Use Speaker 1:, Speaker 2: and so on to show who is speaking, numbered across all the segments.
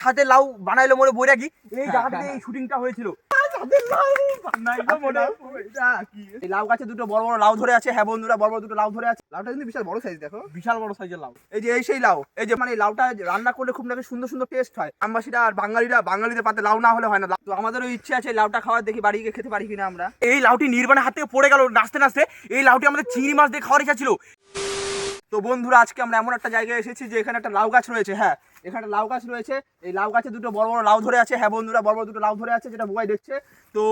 Speaker 1: সাথে লাউ বানাইলো মনে বৈরাগী। এই
Speaker 2: হ্যাঁ,
Speaker 1: জায়গাটাতে
Speaker 2: হ্যাঁ,
Speaker 1: এই শুটিংটা হয়েছিল। এই লাউ গাছে দুটো বড় বড় লাউ ধরে আছে। হ্যাঁ বন্ধুরা বড় বড় দুটো লাউ ধরে আছে।
Speaker 2: লাউটা কিন্তু বিশাল বড় সাইজ দেখো।
Speaker 1: বিশাল বড় সাইজের লাউ।
Speaker 2: এই যে এই সেই লাউ। এই যে মানে লাউটা রান্না করলে খুব নাকি সুন্দর সুন্দর টেস্ট হয়। আমবাসীরা আর বাঙালিরা বাঙালিদের পাতে লাউ না হলে হয় না। তো আমাদেরও ইচ্ছে আছে লাউটা খাওয়ার দেখি বাড়ি গিয়ে খেতে পারি কিনা আমরা।
Speaker 1: এই লাউটি নির্বাণের হাত থেকে পড়ে গেল নাচতে নাচতে। এই লাউটি আমাদের চিংড়ি মাছ দিয়ে খাওয়ার ইচ্ছা ছিল।
Speaker 2: তো বন্ধুরা, আজকে আমরা এমন একটা জায়গায় এসেছি যে এখানে একটা লাউ গাছ রয়েছে। হ্যাঁ এখানে লাউ গাছ রয়েছে। এই লাউ গাছে দুটো বড় বড় লাউ ধরে আছে। হ্যাঁ বন্ধুরা, বড় বড় দুটো লাউ ধরে আছে যেটা বুবাই দেখছে। তো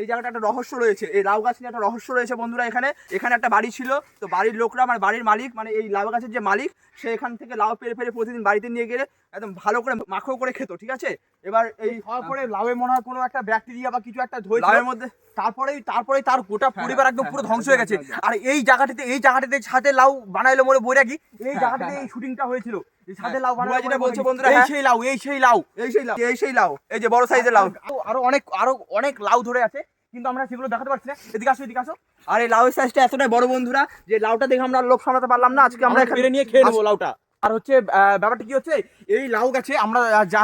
Speaker 2: এই জায়গাটা একটা রহস্য রয়েছে। এই লাউ গাছ নিয়ে একটা রহস্য রয়েছে বন্ধুরা এখানে। এখানে একটা বাড়ি ছিল। তো বাড়ির লোকরা মানে বাড়ির মালিক মানে এই লাউ গাছের যে মালিক, সে এখান থেকে লাউ পেরে পেরে প্রতিদিন বাড়িতে নিয়ে গেলে একদম ভালো করে মাখো করে খেত, ঠিক আছে? এবার এই
Speaker 1: খাওয়ার পরে লাউয়ে মনে হয় কোনো একটা ব্যাকটেরিয়া বা কিছু একটা ধরে
Speaker 2: লাউয়ের মধ্যে?
Speaker 1: তারপরেই তারপরে তার গোটা পরিবার একদম
Speaker 2: হ্যাঁ,
Speaker 1: পুরো
Speaker 2: হ্যাঁ,
Speaker 1: ধ্বংস হয়ে গেছে। আর এই জায়গাটিতে এই জায়গাটিতে সাথে লাউ বানাইলো মনে বৈরাগী এই
Speaker 2: হ্যাঁ,
Speaker 1: জায়গাটিতে
Speaker 2: হ্যাঁ,
Speaker 1: এই শুটিংটা হয়েছিল।
Speaker 2: হ্যাঁ,
Speaker 1: লাউ
Speaker 2: যেটা বলছে বন্ধুরা,
Speaker 1: এই
Speaker 2: হ্যাঁ।
Speaker 1: সেই লাউ এই সেই লাউ।
Speaker 2: এই সেই লাউ। এই সেই লাউ। এই যে বড় সাইজের লাউ।
Speaker 1: আরো- অনেক আরও অনেক লাউ ধরে আছে কিন্তু আমরা সেগুলো দেখাতে পারছি না। এদিকে আসো এদিকে আসো।
Speaker 2: আর এই লাউয়ের সাইজটা এতটাই বড় বন্ধুরা যে লাউটা দেখে আমরা লোক সামলাতে পারলাম না। আজকে আমরা
Speaker 1: আমরা
Speaker 2: এখানে
Speaker 1: নিয়ে খেয়ে নেব লাউটা। আর হচ্ছে ব্যাপারটা কি হচ্ছে এই লাউ গাছে আমরা যা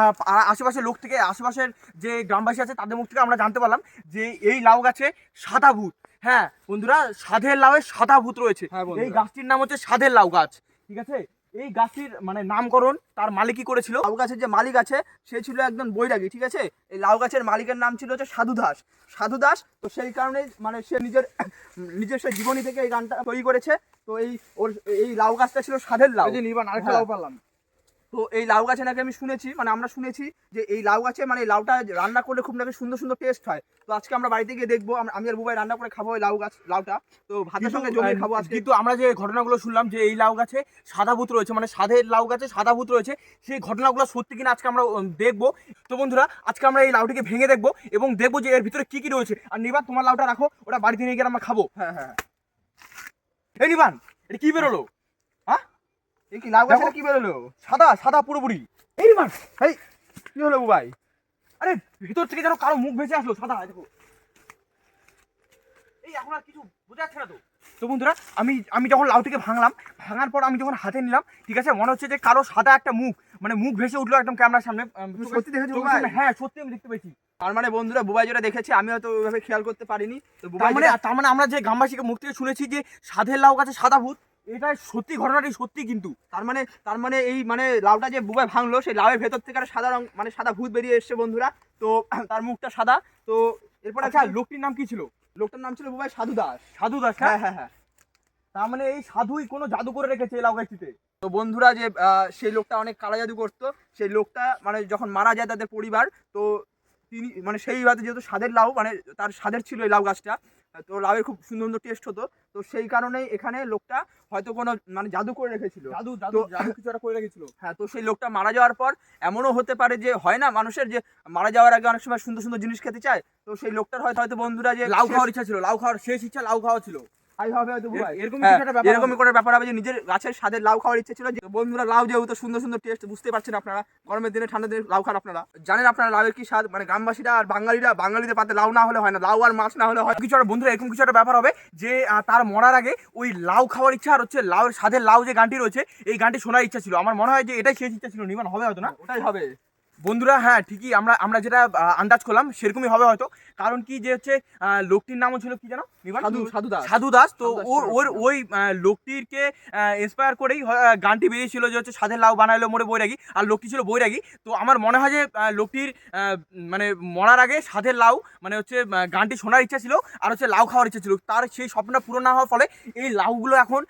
Speaker 1: আশেপাশের লোক থেকে আশেপাশের যে গ্রামবাসী আছে তাদের মুখ থেকে আমরা জানতে পারলাম যে এই লাউ গাছে সাদা ভূত। হ্যাঁ বন্ধুরা সাধের লাউয়ে সাদা ভূত রয়েছে।
Speaker 2: হ্যাঁ
Speaker 1: এই গাছটির নাম হচ্ছে সাধের লাউ গাছ। ঠিক আছে? এই গাছের মানে নামকরণ তার মালিকই করেছিল।
Speaker 2: লাউ গাছের যে মালিক আছে, সে ছিল একজন বৈরাগী, ঠিক আছে? এই লাউ গাছের মালিকের নাম ছিল হচ্ছে সাধু দাস। সাধু দাস, তো সেই কারণে মানে সে নিজের নিজের সেই জীবনী থেকে এই গানটা তৈরি করেছে। তো এই ওর, এই লাউ গাছটা ছিল সাধের লাউ।
Speaker 1: নির্বাণ,
Speaker 2: আরেকটা লাউ
Speaker 1: পারলাম।
Speaker 2: তো এই লাউ গাছে নাকি আমি শুনেছি মানে আমরা শুনেছি যে এই লাউ গাছে মানে লাউটা রান্না করলে খুব নাকি সুন্দর সুন্দর টেস্ট হয়। তো আজকে আমরা বাড়িতে গিয়ে দেখব আমি আর বুবাই রান্না করে খাব ওই লাউ গাছ লাউটা। তো ভাতের সঙ্গে জমিয়ে খাব আজকে।
Speaker 1: কিন্তু আমরা যে ঘটনাগুলো শুনলাম যে এই লাউ গাছে সাদা ভূত রয়েছে মানে সাধের লাউ গাছে সাদা ভূত রয়েছে সেই ঘটনাগুলো সত্যি কিনা আজকে আমরা দেখব। তো বন্ধুরা আজকে আমরা এই লাউটিকে ভেঙে দেখব এবং দেখব যে এর ভিতরে কি কি রয়েছে। আর নিবান তোমার লাউটা রাখো ওটা বাড়িতে নিয়ে গেলে আমরা খাব।
Speaker 2: হ্যাঁ হ্যাঁ।
Speaker 1: এই নিবান এটা কি বেরোলো?
Speaker 2: কি লাউ গাছে। কি বেরোলো?
Speaker 1: সাদা সাদা পুরোপুরি। এই
Speaker 2: এই কি হলো বুবাই?
Speaker 1: আরে ভিতর থেকে যেন কারও মুখ ভেসে আসলো সাদা দেখো। এই এখন আর কিছু বোঝা যাচ্ছে না তো। তো বন্ধুরা আমি আমি যখন লাউটিকে ভাঙলাম ভাঙার পর আমি যখন হাতে নিলাম ঠিক আছে মনে হচ্ছে যে কারও সাদা একটা মুখ মানে মুখ ভেসে উঠল একদম ক্যামেরার সামনে।
Speaker 2: সত্যি দেখেছ
Speaker 1: হ্যাঁ সত্যি আমি দেখতে পেয়েছি।
Speaker 2: তার মানে বন্ধুরা বুবাই যেটা দেখেছে আমি হয়তো ওইভাবে খেয়াল করতে পারিনি। তো বুবাই
Speaker 1: মানে তার মানে আমরা যে গ্রামবাসীকে মুখ থেকে শুনেছি যে সাধের লাউ গাছে সাদা ভূত এটা সত্যি ঘটনাটি সত্যি কিন্তু।
Speaker 2: তার মানে তার মানে এই মানে লাউটা যে বুবাই ভাঙলো সেই লাউয়ের ভেতর থেকে একটা সাদা রং মানে সাদা ভূত বেরিয়ে এসছে বন্ধুরা। তো তার মুখটা সাদা। তো এরপর
Speaker 1: আচ্ছা
Speaker 2: আচ্ছা
Speaker 1: লোকটির নাম কি ছিল?
Speaker 2: লোকটার নাম ছিল বুবাই সাধু দাস।
Speaker 1: সাধু দাস
Speaker 2: হ্যাঁ?
Speaker 1: হ্যাঁ
Speaker 2: হ্যাঁ হ্যাঁ।
Speaker 1: তার মানে এই সাধুই কোনো জাদু করে রেখেছে এই লাউ গাছটিতে।
Speaker 2: তো বন্ধুরা যে সেই লোকটা অনেক কালা জাদু করতো। সেই লোকটা মানে যখন মারা যায় তাদের পরিবার তো তিনি মানে সেই বাদে যেহেতু স্বাদের লাউ মানে তার স্বাদের ছিল এই লাউ গাছটা তো লাউয়ের খুব সুন্দর সুন্দর টেস্ট হতো। তো সেই কারণেই এখানে লোকটা হয়তো কোনো মানে জাদু করে রেখেছিল।
Speaker 1: জাদু জাদু জাদু কিছু একটা করে রেখেছিল।
Speaker 2: হ্যাঁ তো সেই লোকটা মারা যাওয়ার পর এমনও হতে পারে যে হয় না মানুষের যে মারা যাওয়ার আগে অনেক সময় সুন্দর সুন্দর জিনিস খেতে চায় তো সেই লোকটার হয়তো হয়তো বন্ধুরা যে
Speaker 1: লাউ খাওয়ার ইচ্ছা ছিল লাউ খাওয়ার শেষ ইচ্ছা লাউ খাওয়া ছিল। এরকমই
Speaker 2: হ্যাঁ। করে ব্যাপার হবে। যে নিজের গাছের স্বাদের লাউ খাওয়ার ইচ্ছে ছিল যে বন্ধুরা লাউ যেহেতু সুন্দর সুন্দর টেস্ট বুঝতে পারছেন আপনারা গরমের দিনে ঠান্ডা দিনে লাউ খান আপনারা। জানেন আপনারা লাউয়ের কি স্বাদ? মানে গ্রামবাসীরা আর বাঙালিরা বাঙালিদের পাতে লাউ না হলে হয় না লাউ আর মাছ না হলে হয়
Speaker 1: কিছু একটা বন্ধুরা এরকম কিছু একটা ব্যাপার হবে যে তার মরার আগে ওই লাউ খাওয়ার ইচ্ছা আর হচ্ছে লাউয়ের স্বাদের লাউ যে গানটি রয়েছে এই গানটি শোনার ইচ্ছা ছিল। আমার মনে হয় যে এটাই শেষ ইচ্ছা ছিল নিমান হবে হয়তো না?
Speaker 2: ওটাই হবে।
Speaker 1: বন্ধুরা হ্যাঁ ঠিকই আমরা আমরা যেটা আন্দাজ করলাম সেরকমই হবে হয়তো। কারণ কি যে হচ্ছে লোকটির নামও ছিল কি জানো
Speaker 2: সাধু সাধু দাস।
Speaker 1: সাধু দাস। তো ওর ওর। ওই লোকটিরকে ইন্সপায়ার করেই গানটি বেরিয়েছিল যে হচ্ছে সাধের লাউ বানাইলো মোড়ে বৈরাগী। আর লোকটি ছিল বৈরাগী। তো আমার মনে হয় যে লোকটির মানে মরার আগে সাধের লাউ মানে হচ্ছে গানটি শোনার ইচ্ছা ছিল আর হচ্ছে লাউ খাওয়ার ইচ্ছা ছিল। তার সেই স্বপ্নটা পূরণ না হওয়ার ফলে এই লাউগুলো এখন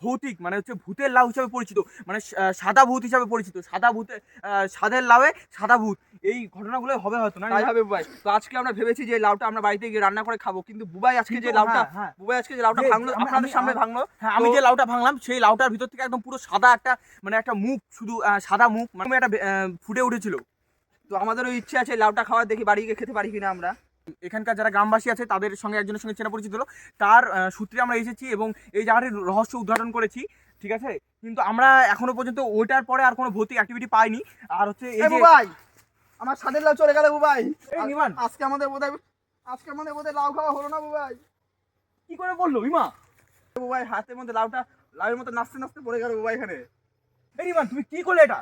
Speaker 1: ভৌতিক মানে হচ্ছে ভূতের লাউ হিসাবে পরিচিত। মানে সাদা ভূত হিসাবে পরিচিত। সাদা ভূতে সাধের লাউয়ে সাদা ভূত। এই ঘটনাগুলো হবে হয়তো না?
Speaker 2: হবে বুবাই তো আজকে আমরা ভেবেছি যে লাউটা আমরা বাড়িতে গিয়ে রান্না করে খাব। কিন্তু বুবাই আজকে যে লাউটা
Speaker 1: হ্যাঁ, হ্যাঁ।
Speaker 2: বুবাই আজকে যে লাউটা ভাঙলো আপনাদের সামনে ভাঙলো।
Speaker 1: হ্যাঁ আমি যে লাউটা ভাঙলাম সেই লাউটার ভিতর থেকে একদম পুরো সাদা একটা মানে একটা মুখ শুধু সাদা মুখ মানে একটা ফুটে উঠেছিল।
Speaker 2: তো আমাদেরও ইচ্ছে আছে লাউটা খাওয়ার দেখি বাড়ি গিয়ে খেতে পারি কিনা আমরা।
Speaker 1: এখানকার যারা গ্রামবাসী আছে তাদের সঙ্গে একজনের সঙ্গে চেনা পরিচিত হলো তার সূত্রে আমরা এসেছি এবং এই জায়গাটির রহস্য উদ্ঘাটন করেছি ঠিক আছে? কিন্তু আমরা এখনও পর্যন্ত ওইটার পরে আর কোনো ভৌতিক অ্যাক্টিভিটি পাইনি। আর হচ্ছে এই যে
Speaker 2: আমার সাদের লাউ চলে গেল বুবাই। আজকে আমাদের বোধহয় আজকে আমাদের বোধহয় লাউ খাওয়া হলো না বুবাই।
Speaker 1: কি করে বলল ইমা
Speaker 2: বুবাই হাতের মধ্যে লাউটা লাউয়ের মতো নাচতে নাচতে পড়ে গেল বুবাই এখানে।
Speaker 1: এই নিবান তুমি কি করলে এটা?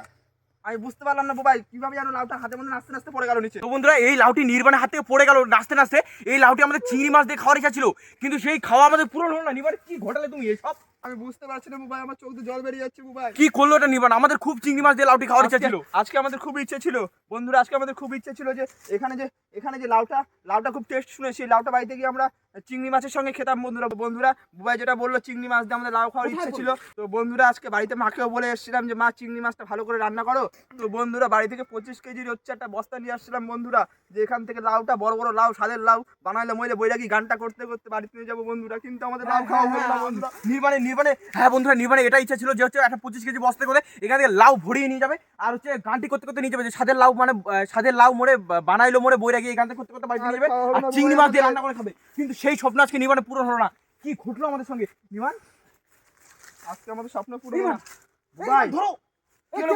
Speaker 2: আমি বুঝতে পারলাম না বুবাই কীভাবে যেন লাউটা হাতে মধ্যে নাচতে নাচতে পড়ে গেল নিচে।
Speaker 1: তো বন্ধুরা এই লাউটি নির্বাণের হাত থেকে পড়ে গেল নাচতে নাচতে। এই লাউটি আমাদের চিংড়ি মাছ দিয়ে খাওয়ার ইচ্ছা ছিল কিন্তু সেই খাওয়া আমাদের পূরণ হলো না। নির্বাণ কি ঘটালে তুমি এসব?
Speaker 2: আমি বুঝতে পারছি না বুবাই আমার চোখ দিয়ে জল বেরিয়ে যাচ্ছে বুবাই
Speaker 1: কি করল এটা নির্বাণ আমাদের খুব চিংড়ি মাছ দিয়ে লাউটি খাওয়ার ইচ্ছা ছিল।
Speaker 2: আজকে আমাদের খুব ইচ্ছে ছিল। বন্ধুরা আজকে আমাদের খুব ইচ্ছে ছিল যে এখানে যে এখানে যে লাউটা লাউটা খুব টেস্ট শুনেছি লাউটা বাড়িতে গিয়ে আমরা চিংড়ি মাছের সঙ্গে খেতাম। বন্ধুরা বন্ধুরা বুবাই যেটা বলল চিংড়ি মাছ দিয়ে আমাদের লাউ খাওয়ার ইচ্ছে ছিল। তো বন্ধুরা আজকে বাড়িতে মাকেও বলে এসেছিলাম যে মা চিংড়ি মাছটা ভালো করে রান্না করো। তো বন্ধুরা বাড়ি থেকে পঁচিশ কেজির হচ্ছে একটা বস্তা নিয়ে আসছিলাম বন্ধুরা যে এখান থেকে লাউটা বড় বড় লাউ সাদের লাউ বানাইলে মইলে বৈরাগী গানটা করতে করতে বাড়িতে নিয়ে যাব বন্ধুরা। কিন্তু আমাদের লাউ খাওয়া হলো না বন্ধুরা।
Speaker 1: নির্বাণে নির্বাণে হ্যাঁ বন্ধুরা নির্বাণে এটা ইচ্ছা ছিল যে হচ্ছে একটা পঁচিশ কেজি বস্তা করে এখান থেকে লাউ ভরিয়ে নিয়ে যাবে আর হচ্ছে গানটি করতে করতে নিয়ে যাবে যে সাদের লাউ মানে সাদের লাউ মোড়ে বানাইলো মোড়ে বৈরাগী এই গানটা করতে করতে বাড়িতে নিয়ে যাবে
Speaker 2: আর হলো না,
Speaker 1: চিংড়ি মাছ দিয়ে রান্না করে খাবে। কিন্তু সেই স্বপ্ন আজকে নির্বাণে পূরণ হলো না। কি ঘটলো আমাদের সঙ্গে? নির্বাণ?
Speaker 2: আজকে আমাদের স্বপ্ন পুরো
Speaker 1: নির্বাণ?
Speaker 2: বুবাই
Speaker 1: ধরো।
Speaker 2: হলো?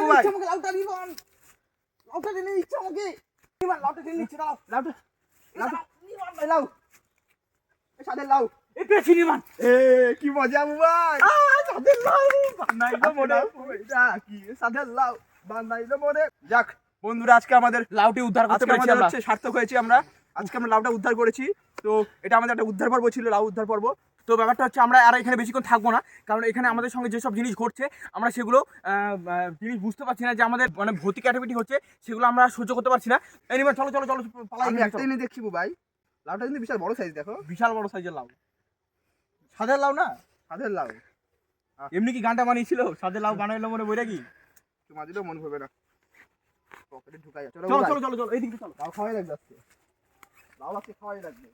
Speaker 1: লাউটা নিচ্ছে আমাকে। লাউটা টেনে নিচ্ছে দাও
Speaker 2: লাউটা লাউটা লাউ। সাদের লাউ।
Speaker 1: পেয়েছি
Speaker 2: এ কি মজা বুবাই
Speaker 1: সাদের লাউ বানাইলো মোড়ে
Speaker 2: এটা কি? সাদের লাউ বানাইলো মনে। যাক বন্ধুরা আজকে আমাদের
Speaker 1: লাউটি উদ্ধার করতে পেরেছি আমরা।
Speaker 2: সার্থক হয়েছি আমরা। আজকে আমরা লাউটা উদ্ধার করেছি। তো এটা আমাদের একটা উদ্ধার পর্ব ছিল লাউ উদ্ধার পর্ব।
Speaker 1: তো ব্যাপারটা হচ্ছে আমরা আর এখানে বেশিক্ষণ থাকব না কারণ এখানে আমাদের সঙ্গে যেসব জিনিস ঘটছে আমরা সেগুলো জিনিস বুঝতে পারছি না যে আমাদের মানে ভৌতিক অ্যাক্টিভিটি হচ্ছে সেগুলো আমরা সহ্য করতে পারছি না। এনিমে চলো চলো চলো পালাই
Speaker 2: দেখছি ভাই লাউটা কিন্তু বিশাল বড় সাইজ দেখো।
Speaker 1: বিশাল বড় সাইজের লাউ। সাদের লাউ না?
Speaker 2: সাদের লাউ।
Speaker 1: এমনি কি গানটা বানিয়েছিল? সাদের লাউ বানাইলো মনে বইরা কি?
Speaker 2: তোমার দিলেও মন ভরবে না। পকেটে ঢুকাই। চলো
Speaker 1: চলো চলো চলো চলো এই দিকে চলো।
Speaker 2: লাউ খাওয়াই লাগবে আজকে। লাউ আজকে খাওয়াই লাগবে।